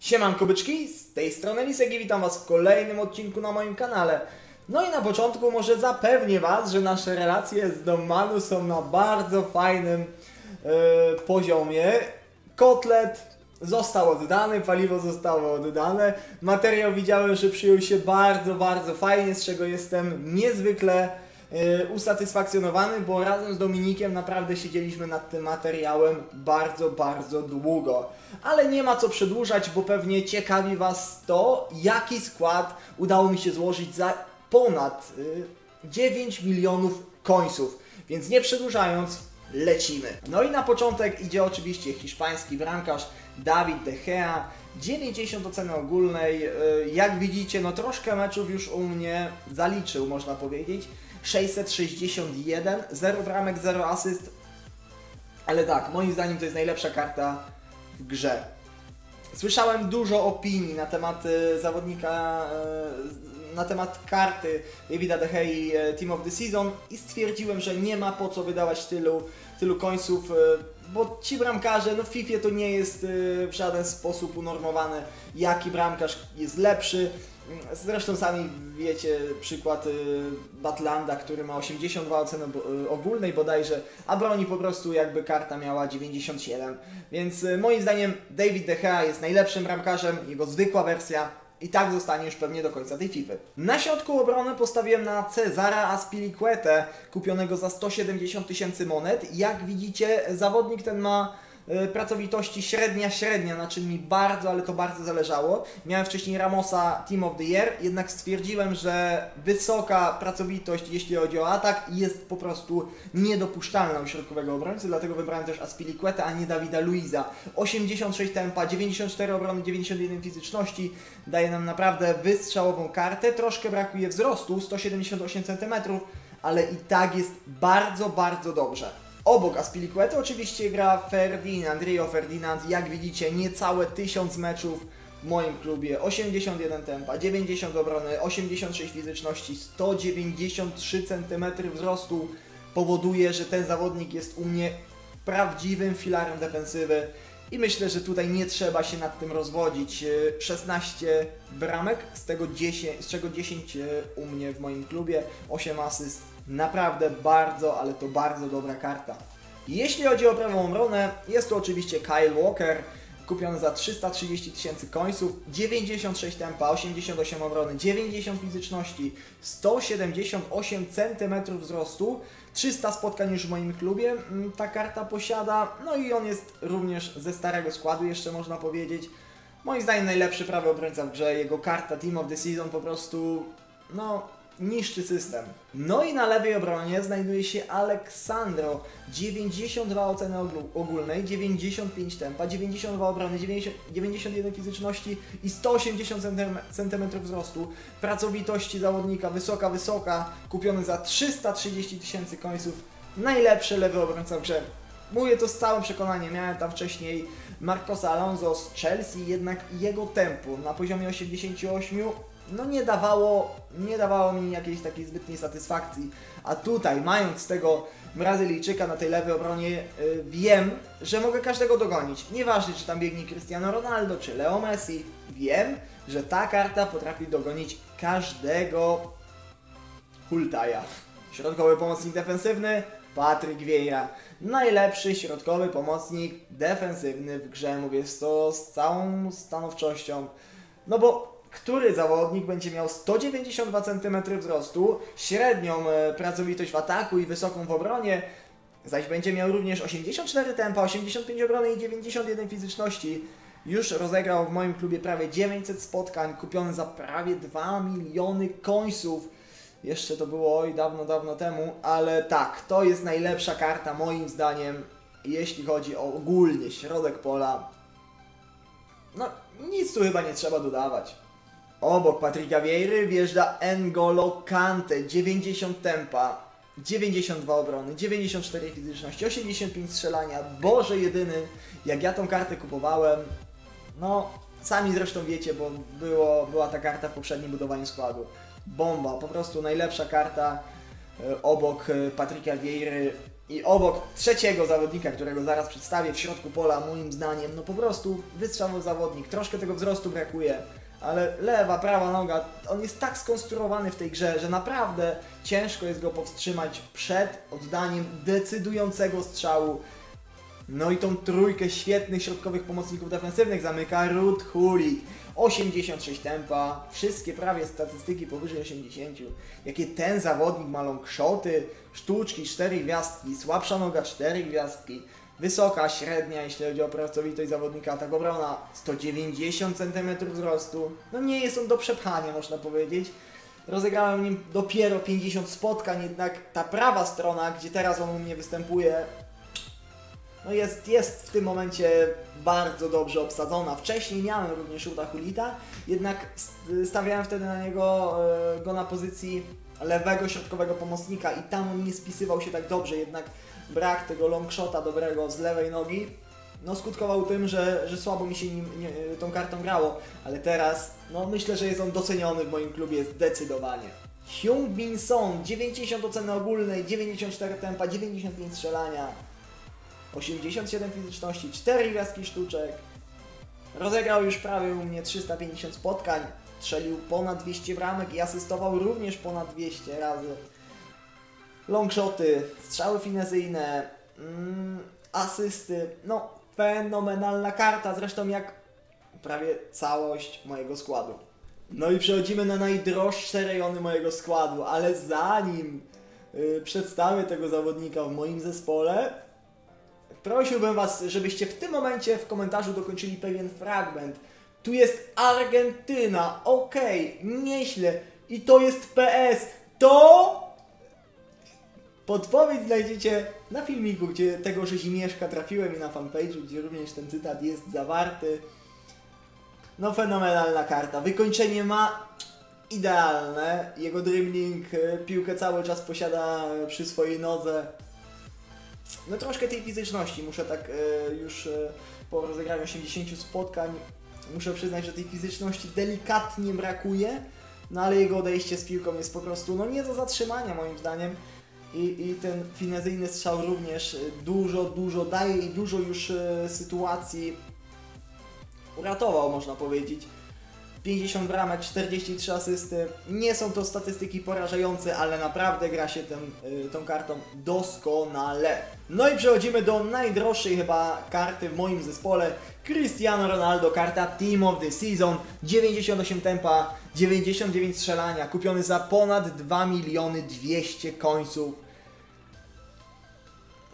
Siemanko byczki, z tej strony Lisek i witam Was w kolejnym odcinku na moim kanale. No i na początku może zapewnię Was, że nasze relacje z Domanu są na bardzo fajnym e, poziomie. Kotlet został oddany, paliwo zostało oddane. Materiał widziałem, że przyjął się bardzo, bardzo fajnie, z czego jestem niezwykle usatysfakcjonowany, bo razem z Dominikiem naprawdę siedzieliśmy nad tym materiałem bardzo, bardzo długo. Ale nie ma co przedłużać, bo pewnie ciekawi Was to, jaki skład udało mi się złożyć za ponad y, 9 milionów końców. Więc nie przedłużając, lecimy. No i na początek idzie oczywiście hiszpański bramkarz Dawid De Gea. 90 oceny ogólnej. Y, Jak widzicie, no troszkę meczów już u mnie zaliczył, można powiedzieć. 661, 0 bramek, 0 asyst. Ale tak, moim zdaniem to jest najlepsza karta w grze. Słyszałem dużo opinii na temat e, zawodnika, e, na temat karty Davida De Gea e, Team of the Season i stwierdziłem, że nie ma po co wydawać tylu, tylu końców, bo ci bramkarze, no w FIFA to nie jest w żaden sposób unormowane, jaki bramkarz jest lepszy. Zresztą sami wiecie przykład y, Batlanda, który ma 82 oceny y, ogólnej bodajże, a broni po prostu jakby karta miała 97. Więc y, moim zdaniem David De Gea jest najlepszym bramkarzem, jego zwykła wersja i tak zostanie już pewnie do końca tej FIFA. Na środku obrony postawiłem na Cezara Aspilicuetę, kupionego za 170 tysięcy monet. Jak widzicie, zawodnik ten ma pracowitości średnia, średnia, na czym mi bardzo, ale to bardzo zależało. Miałem wcześniej Ramosa Team of the Year, jednak stwierdziłem, że wysoka pracowitość, jeśli chodzi o atak, jest po prostu niedopuszczalna u środkowego obrońcy, dlatego wybrałem też Aspilicueta, a nie Dawida Luiza. 86 tempa, 94 obrony, 91 fizyczności, daje nam naprawdę wystrzałową kartę. Troszkę brakuje wzrostu, 178 cm, ale i tak jest bardzo, bardzo dobrze. Obok Aspilicuety oczywiście gra Ferdinand, Rio Ferdinand, jak widzicie niecałe 1000 meczów w moim klubie, 81 tempa, 90 obrony, 86 fizyczności, 193 cm wzrostu powoduje, że ten zawodnik jest u mnie prawdziwym filarem defensywy i myślę, że tutaj nie trzeba się nad tym rozwodzić. Yy, 16 bramek, z, tego 10, z czego 10 yy, u mnie w moim klubie, 8 asyst. Naprawdę bardzo, ale to bardzo dobra karta. Jeśli chodzi o prawą obronę, jest to oczywiście Kyle Walker, kupiony za 330 tysięcy końców, 96 tempa, 88 obrony, 90 fizyczności, 178 cm wzrostu, 300 spotkań już w moim klubie mm, ta karta posiada, no i on jest również ze starego składu, jeszcze można powiedzieć. Moim zdaniem najlepszy prawy obrońca w grze, jego karta Team of the Season po prostu, no, niszczy system. No i na lewej obronie znajduje się Aleksandro, 92 oceny ogólnej, 95 tempa, 92 obrony, 90, 91 fizyczności i 180 cm wzrostu. Pracowitości zawodnika wysoka, wysoka, kupiony za 330 tysięcy końców. Najlepszy lewy obrońca w grze. Mówię to z całym przekonaniem, miałem tam wcześniej Marcosa Alonso z Chelsea, jednak jego tempo na poziomie 88 no nie dawało, nie dawało mi jakiejś takiej zbytniej satysfakcji. A tutaj, mając tego Brazylijczyka na tej lewej obronie, y, wiem, że mogę każdego dogonić. Nieważne, czy tam biegnie Cristiano Ronaldo, czy Leo Messi. Wiem, że ta karta potrafi dogonić każdego Hultaja. Środkowy pomocnik defensywny, Patryk Vieira. Najlepszy środkowy pomocnik defensywny w grze, mówię to z całą stanowczością. No bo który zawodnik będzie miał 192 cm wzrostu, średnią e, pracowitość w ataku i wysoką w obronie, zaś będzie miał również 84 tempa, 85 obrony i 91 fizyczności. Już rozegrał w moim klubie prawie 900 spotkań, kupiony za prawie 2 miliony końców. Jeszcze to było oj dawno, dawno temu, ale tak, to jest najlepsza karta moim zdaniem, jeśli chodzi o ogólnie środek pola. No, nic tu chyba nie trzeba dodawać. Obok Patryka Vieiry wjeżdża N'Golo Kante, 90 tempa, 92 obrony, 94 fizyczności, 85 strzelania. Boże jedyny, jak ja tą kartę kupowałem, no sami zresztą wiecie, bo było, była ta karta w poprzednim budowaniu składu. Bomba, po prostu najlepsza karta e, obok e, Patryka Vieiry. I obok trzeciego zawodnika, którego zaraz przedstawię w środku pola, moim zdaniem, no po prostu wystrzałowy zawodnik. Troszkę tego wzrostu brakuje, ale lewa, prawa noga, on jest tak skonstruowany w tej grze, że naprawdę ciężko jest go powstrzymać przed oddaniem decydującego strzału. No i tą trójkę świetnych środkowych pomocników defensywnych zamyka Ruth Hulit. 86 tempa, wszystkie prawie statystyki powyżej 80. Jakie ten zawodnik ma longshoty, sztuczki 4 gwiazdki, słabsza noga 4 gwiazdki, wysoka, średnia, jeśli chodzi o pracowitość zawodnika, tak obrona 190 cm wzrostu. No nie jest on do przepchania, można powiedzieć. Rozegrałem nim dopiero 50 spotkań, jednak ta prawa strona, gdzie teraz on u mnie występuje, no jest, jest w tym momencie bardzo dobrze obsadzona. Wcześniej miałem również Uta Hulita, jednak stawiałem wtedy na niego e, go na pozycji lewego środkowego pomocnika i tam on nie spisywał się tak dobrze, jednak brak tego longshota dobrego z lewej nogi no skutkował tym, że, że słabo mi się nim, nie, tą kartą grało, ale teraz no myślę, że jest on doceniony w moim klubie zdecydowanie. Hyung Bin Song, 90 oceny ogólnej, 94 tempa, 95 strzelania, 87 fizyczności, 4 gwiazdki sztuczek. Rozegrał już prawie u mnie 350 spotkań, strzelił ponad 200 bramek i asystował również ponad 200 razy. Longshoty, strzały finezyjne, mm, asysty, no fenomenalna karta, zresztą jak prawie całość mojego składu. No i przechodzimy na najdroższe rejony mojego składu, ale zanim yy, przedstawię tego zawodnika w moim zespole, prosiłbym Was, żebyście w tym momencie w komentarzu dokończyli pewien fragment. Tu jest Argentyna, okej, okay, nieźle. I to jest PS. To podpowiedź znajdziecie na filmiku, gdzie tego Rzezimieszka trafiłem i na fanpage'u, gdzie również ten cytat jest zawarty. No fenomenalna karta. Wykończenie ma idealne. Jego dribbling, e, piłkę cały czas posiada przy swojej nodze no troszkę tej fizyczności, muszę tak e, już e, po rozegraniu 80 spotkań, muszę przyznać, że tej fizyczności delikatnie brakuje, no ale jego odejście z piłką jest po prostu no nie do zatrzymania moim zdaniem. I, I ten finezyjny strzał również dużo, dużo daje i dużo już e, sytuacji uratował, można powiedzieć. 50 bramek, 43 asysty. Nie są to statystyki porażające, ale naprawdę gra się tym, y, tą kartą doskonale. No i przechodzimy do najdroższej chyba karty w moim zespole. Cristiano Ronaldo, karta Team of the Season. 98 tempa, 99 strzelania, kupiony za ponad 2 miliony 200 końców.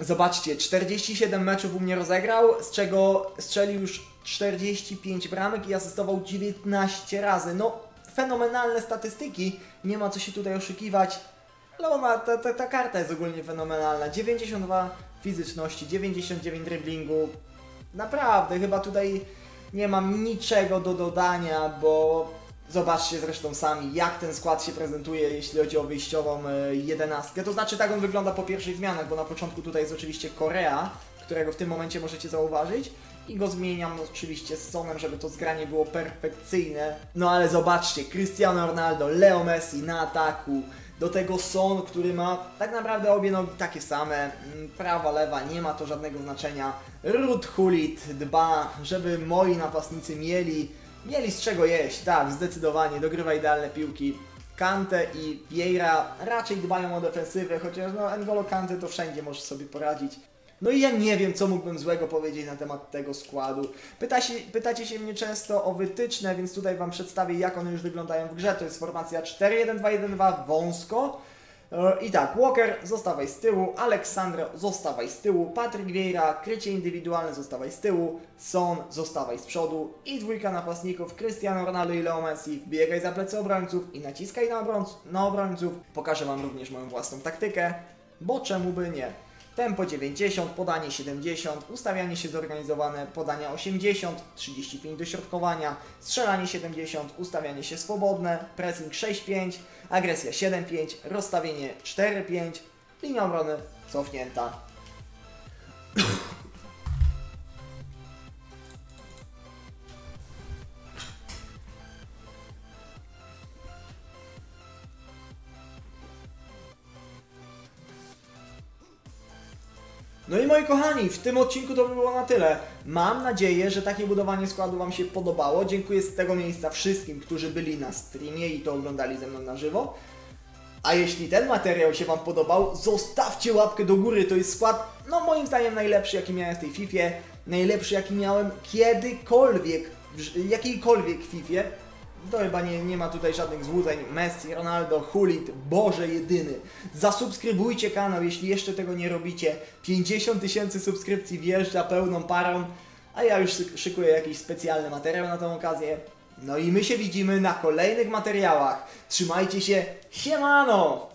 Zobaczcie, 47 meczów u mnie rozegrał, z czego strzelił już 45 bramek i asystował 19 razy. No, fenomenalne statystyki, nie ma co się tutaj oszukiwać. Ale ma, ta, ta, ta karta jest ogólnie fenomenalna. 92 fizyczności, 99 driblingu. Naprawdę, chyba tutaj nie mam niczego do dodania, bo zobaczcie zresztą sami, jak ten skład się prezentuje, jeśli chodzi o wyjściową e, jedenastkę. To znaczy, tak on wygląda po pierwszych zmianach, bo na początku tutaj jest oczywiście Korea, którego w tym momencie możecie zauważyć i go zmieniam oczywiście z Sonem, żeby to zgranie było perfekcyjne. No ale zobaczcie, Cristiano Ronaldo, Leo Messi na ataku, do tego Son, który ma tak naprawdę obie nogi takie same, mm, prawa, lewa, nie ma to żadnego znaczenia. Ruth Hulit dba, żeby moi napastnicy mieli, mieli z czego jeść, tak, zdecydowanie, dogrywa idealne piłki. Kante i Vieira raczej dbają o defensywę, chociaż no N'Golo Kante to wszędzie może sobie poradzić. No i ja nie wiem, co mógłbym złego powiedzieć na temat tego składu. Pyta się, pytacie się mnie często o wytyczne, więc tutaj Wam przedstawię, jak one już wyglądają w grze. To jest formacja 4-1-2-1-2, wąsko. E, I tak, Walker, zostawaj z tyłu, Aleksandro, zostawaj z tyłu, Patryk Vieira, krycie indywidualne, zostawaj z tyłu, Son, zostawaj z przodu i dwójka napastników, Cristiano Ronaldo i Leo Messi, biegaj za plecy obrońców i naciskaj na, na obrońców. Pokażę Wam również moją własną taktykę, bo czemu by nie. Tempo 90, podanie 70, ustawianie się zorganizowane, podania 80, 35 dośrodkowania, strzelanie 70, ustawianie się swobodne, pressing 6-5, agresja 7-5, rozstawienie 4-5, linia obrony cofnięta. No i moi kochani, w tym odcinku to by było na tyle. Mam nadzieję, że takie budowanie składu Wam się podobało. Dziękuję z tego miejsca wszystkim, którzy byli na streamie i to oglądali ze mną na żywo. A jeśli ten materiał się Wam podobał, zostawcie łapkę do góry. To jest skład, no moim zdaniem najlepszy jaki miałem w tej Fifie. Najlepszy jaki miałem kiedykolwiek, w jakiejkolwiek Fifie. To chyba nie, nie ma tutaj żadnych złudzeń. Messi, Ronaldo, Hulit, Boże jedyny. Zasubskrybujcie kanał, jeśli jeszcze tego nie robicie. 50 tysięcy subskrypcji wjeżdża pełną parą, a ja już szyk- szykuję jakiś specjalny materiał na tę okazję. No i my się widzimy na kolejnych materiałach. Trzymajcie się, siemano!